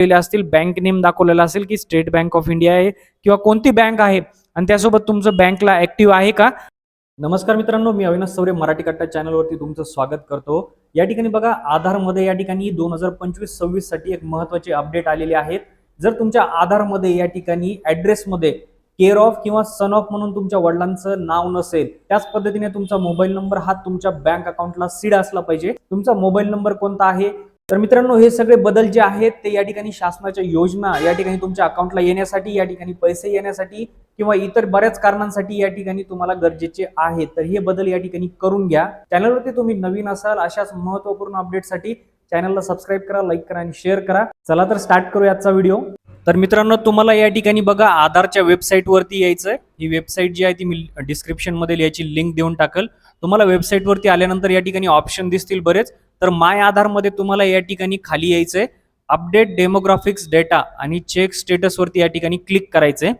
दाखवलेले असतील bank name दाखवलेला असेल की स्टेट बँक ऑफ इंडिया आहे किंवा कोणती बँक आहे आणि त्यासोबत तुमचं बँकला ऍक्टिव्ह आहे का? नमस्कार मित्रांनो मी अविनाश सौरे मराठी कट्टा चॅनलवरती तुमचं स्वागत करतो. या ठिकाणी बघा आधारमध्ये या ठिकाणी दोन हजार पंचवीस सव्वीससाठी एक महत्त्वाचे अपडेट आलेले आहेत जर तुमच्या आधारमध्ये या ठिकाणी ऍड्रेसमध्ये केअर ऑफ किंवा सन ऑफ म्हणून तुमच्या वडिलांचं नाव नसेल त्याच पद्धतीने तुमचा मोबाईल नंबर हा तुमच्या बँक अकाउंटला सीड असला पाहिजे. तुमचा मोबाईल नंबर कोणता आहे? तर मित्रांनो हे सगळे बदल जे आहेत ते या ठिकाणी शासनाच्या योजना या ठिकाणी तुमच्या अकाउंटला येण्यासाठी या ठिकाणी पैसे येण्यासाठी किंवा इतर बऱ्याच कारणांसाठी या ठिकाणी तुम्हाला गरजेचे आहे. तर हे बदल या ठिकाणी करून घ्या. चॅनलवरती तुम्ही नवीन असाल अशाच महत्त्वपूर्ण अपडेटसाठी चॅनलला सबस्क्राईब करा लाईक करा आणि शेअर करा. चला तर स्टार्ट करू आजचा व्हिडिओ तर मित्रांनो तुम्हाला या ठिकाणी बघा आधारच्या वेबसाईटवरती यायचं आहे ही वेबसाईट जी आहे ती मी डिस्क्रिप्शनमध्ये याची लिंक देऊन टाकल. तुम्हाला वेबसाईटवरती आल्यानंतर या ठिकाणी ऑप्शन दिसतील बरेच. तर माय आधारमध्ये तुम्हाला या ठिकाणी खाली यायचंय. अपडेट डेमोग्राफिक्स डेटा आणि चेक स्टेटसवरती या ठिकाणी क्लिक करायचं आहे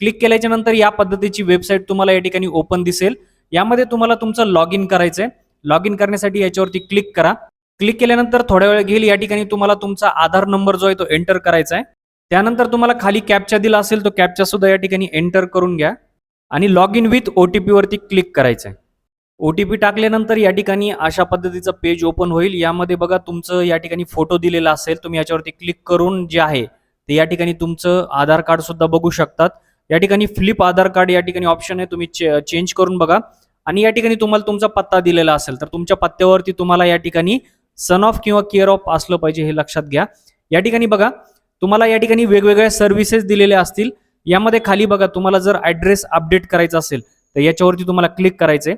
क्लिक केल्याच्यानंतर या पद्धतीची वेबसाईट तुम्हाला या ठिकाणी ओपन दिसेल. यामध्ये तुम्हाला तुमचं लॉग इन करायचं आहे लॉग इन करण्यासाठी याच्यावरती क्लिक करा. क्लिक केल्यानंतर थोड्या वेळ घेईल या ठिकाणी तुम्हाला तुमचा आधार नंबर जो आहे तो एंटर करायचा आहे त्यानंतर तुम्हाला खाली कॅपचा दिला असेल तो कॅपचा सुद्धा या ठिकाणी एंटर करून घ्या. आणि log in with O T पीवरती click करायचं आहे ओ टी पी टाकल्यानंतर या ठिकाणी अशा पद्धतीचं पेज ओपन होईल. यामध्ये बघा तुमचं या ठिकाणी फोटो दिलेला असेल तुम्ही याच्यावरती क्लिक करून जे आहे ते या ठिकाणी तुमचं आधार कार्ड सुद्धा बघू शकतात. या ठिकाणी फ्लिप आधार कार्ड या ठिकाणी ऑप्शन आहे तुम्ही चेंज करून बघा. आणि या ठिकाणी तुम्हाला तुमचा पत्ता दिलेला असेल तर तुमच्या पत्त्यावरती तुम्हाला या ठिकाणी सन ऑफ किंवा केअर ऑफ असलं पाहिजे हे लक्षात घ्या. या ठिकाणी बघा तुम्हाला या ठिकाणी वेगवेगळ्या सर्व्हिसेस दिलेल्या असतील. यामध्ये खाली बघा तुम्हाला जर ऍड्रेस अपडेट करायचा असेल तर याच्यावरती तुम्हाला क्लिक करायचंय.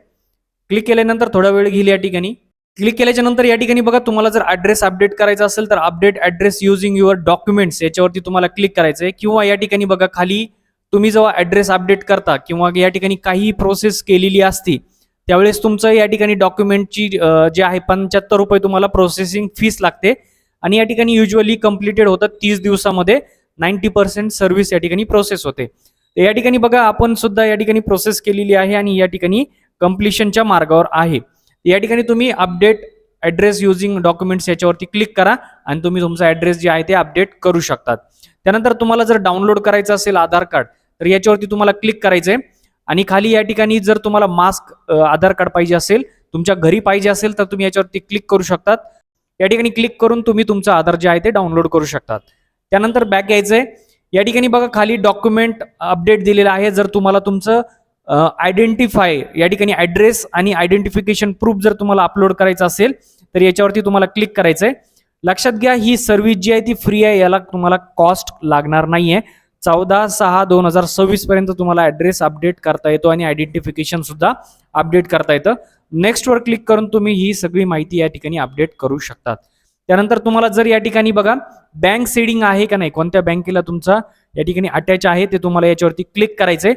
क्लिक केल्यानंतर थोडा वेळ घेईल या ठिकाणी. क्लिक केल्याच्यानंतर या ठिकाणी बघा तुम्हाला जर ऍड्रेस अपडेट करायचा असेल तर update address using your documents याच्यावरती तुम्हाला क्लिक करायचं आहे किंवा या ठिकाणी बघा खाली तुम्ही जेव्हा ऍड्रेस अपडेट करता किंवा या ठिकाणी काही प्रोसेस केलेली असती त्यावेळेस तुमचं या ठिकाणी डॉक्युमेंटची जे आहे पंच्याहत्तर रुपये तुम्हाला प्रोसेसिंग फीस लागते. आणि या ठिकाणी युजली कम्प्लिटेड होतं तीस दिवसामध्ये. नाईन्टी पर्सेंट सर्व्हिस या ठिकाणी प्रोसेस होते. तर या ठिकाणी बघा आपण सुद्धा या ठिकाणी प्रोसेस केलेली आहे आणि या ठिकाणी कम्प्लिशनच्या मार्गावर आहे. या ठिकाणी तुम्ही अपडेट ॲड्रेस युझिंग डॉक्युमेंट्स याच्यावरती क्लिक करा आणि तुम्ही तुमचा ॲड्रेस जे आहे ते अपडेट करू शकतात. त्यानंतर तुम्हाला जर डाउनलोड करायचं असेल आधार कार्ड तर याच्यावरती तुम्हाला क्लिक करायचं आहे आणि खाली या ठिकाणी जर तुम्हाला मास्क आधार कार्ड पाहिजे असेल तुमच्या घरी पाहिजे असेल तर तुम्ही याच्यावरती क्लिक करू शकतात. या ठिकाणी क्लिक करून तुम्ही तुमचं आधार जे आहे ते डाउनलोड करू शकतात. त्यानंतर बॅक यायचं आहे या ठिकाणी बघा खाली डॉक्युमेंट अपडेट दिलेलं आहे. जर तुम्हाला तुमचं आयडेंटिफाय या ठिकाणी ॲड्रेस आणि आयडेंटिफिकेशन प्रूफ जर तुम्हाला अपलोड करायचं असेल तर याच्यावरती तुम्हाला क्लिक करायचंय. लक्षात घ्या ही सर्व्हिस जी आहे ती फ्री आहे याला तुम्हाला कॉस्ट लागणार नाहीये. चौदा सहा दोन हजार सव्वीस पर्यंत तुम्हाला ॲड्रेस अपडेट करता येतो आणि आयडेंटिफिकेशन सुद्धा अपडेट करता येतं. नेक्स्टवर क्लिक करून तुम्ही ही सगळी माहिती या ठिकाणी अपडेट करू शकतात. त्यानंतर तुम्हाला जर या ठिकाणी बघा बँक सेडिंग आहे का नाही? कोणत्या बँकेला तुमचा या ठिकाणी अटॅच आहे ते तुम्हाला याच्यावरती क्लिक करायचंय.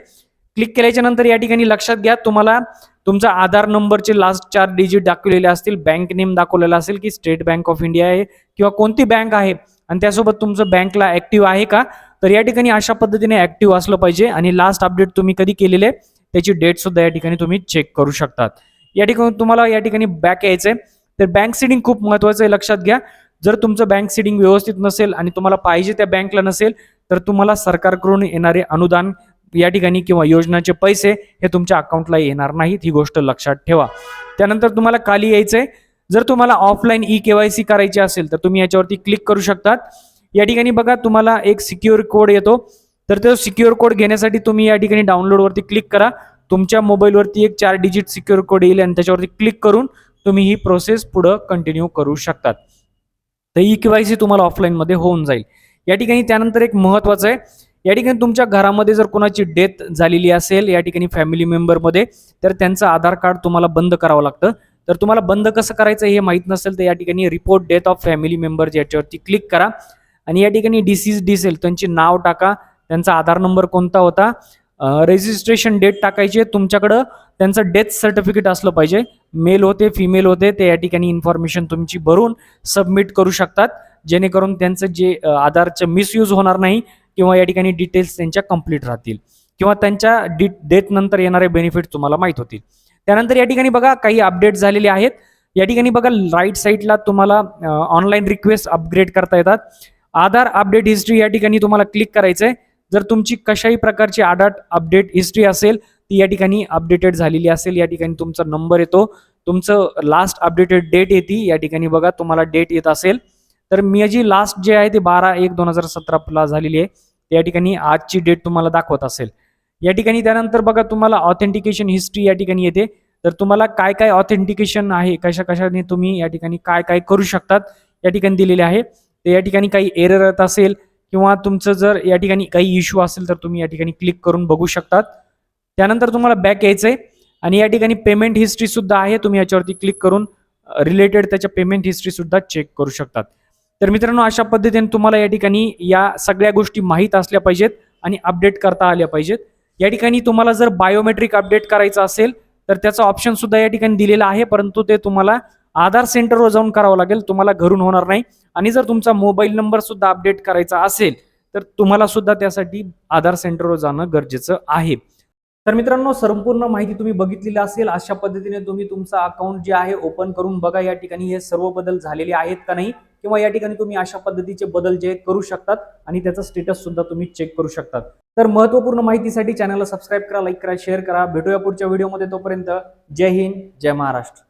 क्लिक केल्याच्यानंतर या ठिकाणी लक्षात घ्या तुम्हाला तुमचा आधार नंबरचे लास्ट चार डिजिट दाखवलेले असतील बँक नेम दाखवलेला असेल की स्टेट बँक ऑफ इंडिया आहे किंवा कोणती बँक आहे आणि त्यासोबत तुमचं बँकला ऍक्टिव्ह आहे का? तर या ठिकाणी अशा पद्धतीने ऍक्टिव्ह असलं पाहिजे आणि लास्ट अपडेट तुम्ही कधी केलेले त्याची डेट सुद्धा या ठिकाणी तुम्ही चेक करू शकतात. या ठिकाणी तुम्हाला या ठिकाणी बॅक यायचंय. तर बँक सिडिंग खूप महत्वाचं आहे लक्षात घ्या. जर तुमचं बँक सिडिंग व्यवस्थित नसेल आणि तुम्हाला पाहिजे त्या बँकला नसेल तर तुम्हाला सरकारकडून येणारे अनुदान या ठिकाणी किंवा योजनाचे पैसे हे तुमच्या अकाउंटला येणार नाहीत ही गोष्ट लक्षात ठेवा. त्यानंतर तुम्हाला खाली यायचंय जर तुम्हाला ऑफलाईन ई केवायसी करायची असेल तर तुम्ही याच्यावरती क्लिक करू शकतात. या ठिकाणी बघा तुम्हाला एक सिक्युअर कोड येतो. तर तो सिक्युअर कोड घेण्यासाठी तुम्ही या ठिकाणी डाउनलोडवरती क्लिक करा. तुमच्या मोबाईलवरती एक चार डिजिट सिक्युअर कोड येईल आणि त्याच्यावरती क्लिक करून तुम्ही ही प्रोसेस पुढं कंटिन्यू करू शकतात. तर ई केवायसी तुम्हाला ऑफलाईनमध्ये होऊन जाईल. या ठिकाणी त्यानंतर एक महत्वाचं आहे या ठिकाणी तुमच्या घरामध्ये जर कोणाची डेथ झालेली असेल या ठिकाणी फॅमिली मेंबरमध्ये तर त्यांचं आधार कार्ड तुम्हाला बंद करावं लागतं. तर तुम्हाला बंद कसं करायचं हे माहीत नसेल तर या ठिकाणी report death of family member याच्यावरती क्लिक करा. आणि या ठिकाणी डिसीज डिसेल त्यांचे नाव टाका. त्यांचा आधार नंबर कोणता होता? रजिस्ट्रेशन डेट टाकायची तुमच्याकडं त्यांचं डेथ सर्टिफिकेट असलं पाहिजे. मेल होते फिमेल होते ते या ठिकाणी इन्फॉर्मेशन तुमची भरून सबमिट करू शकतात. जेणेकरून त्यांचं जे आधारचं मिसयूज होणार नाही किंवा या ठिकाणी डिटेल्स त्यांच्या कंप्लीट राहतील. किंवा त्यांच्या डि डेथ नंतर येणारे बेनिफिट तुम्हाला माहीत होतील. त्यानंतर या ठिकाणी बघा काही अपडेट झालेले आहेत. या ठिकाणी बघा राईट साईडला तुम्हाला ऑनलाईन रिक्वेस्ट अपग्रेड करता येतात. आधार अपडेट हिस्ट्री या ठिकाणी तुम्हाला क्लिक करायचं आहे जर तुमची कशाही प्रकारची आधार अपडेट हिस्ट्री असेल ती या ठिकाणी अपडेटेड झालेली असेल या ठिकाणी तुमचा नंबर येतो. तुमचं लास्ट अपडेटेड डेट येते या ठिकाणी बघा तुम्हाला डेट येत असेल. तर मी जी लास्ट जे आहे ती बारा एक दोन हजार सतराला झालेली आहे. या ठिकाणी आजची डेट तुम्हाला दाखवत असेल. या ठिकाणी त्यानंतर बघा तुम्हाला ऑथेंटिकेशन हिस्ट्री या ठिकाणी येते. तर तुम्हाला काय काय ऑथेंटिकेशन आहे कशा कशाने तुम्ही या ठिकाणी काय काय करू शकतात या ठिकाणी दिलेले आहे. तर या ठिकाणी काही एरर येत असेल किंवा तुमचं जर या ठिकाणी काही इश्यू असेल तर तुम्ही या ठिकाणी क्लिक करून बघू शकतात. त्यानंतर तुम्हाला बॅक यायचं आहे आणि या ठिकाणी पेमेंट हिस्ट्री सुद्धा आहे. तुम्ही याच्यावरती क्लिक करून रिलेटेड त्याच्या पेमेंट हिस्ट्री सुद्धा चेक करू शकतात. तर मित्रांनो अशा पद्धतीने तुम्हाला या ठिकाणी या सगळ्या गोष्टी माहीत असल्या पाहिजेत आणि अपडेट करता आल्या पाहिजेत. या ठिकाणी तुम्हाला जर बायोमेट्रिक अपडेट करायचं असेल तर त्याचं ऑप्शन सुद्धा या ठिकाणी दिलेलं आहे परंतु ते तुम्हाला आधार सेंटरवर जाऊन करावं लागेल तुम्हाला घरून होणार नाही. आणि जर तुमचा मोबाईल नंबर सुद्धा अपडेट करायचा असेल तर तुम्हाला सुद्धा त्यासाठी आधार सेंटरवर जाणं गरजेचं आहे. तर मित्रांनो संपूर्ण माहिती तुम्ही बघितलेली असेल अशा पद्धतीने तुम्ही तुमचं अकाउंट जे आहे ओपन करून बघा. या ठिकाणी हे सर्व बदल झालेले आहेत का नाही किंवा या ठिकाणी तुम्ही अशा पद्धतीचे बदल जे करू शकतात आणि त्याचा स्टेटस सुद्धा तुम्ही चेक करू शकतात. तर महत्त्वपूर्ण माहितीसाठी चॅनलला सबस्क्राईब करा लाईक करा शेअर करा. भेटूया पुढच्या व्हिडिओमध्ये तोपर्यंत. जय हिंद जय महाराष्ट्र.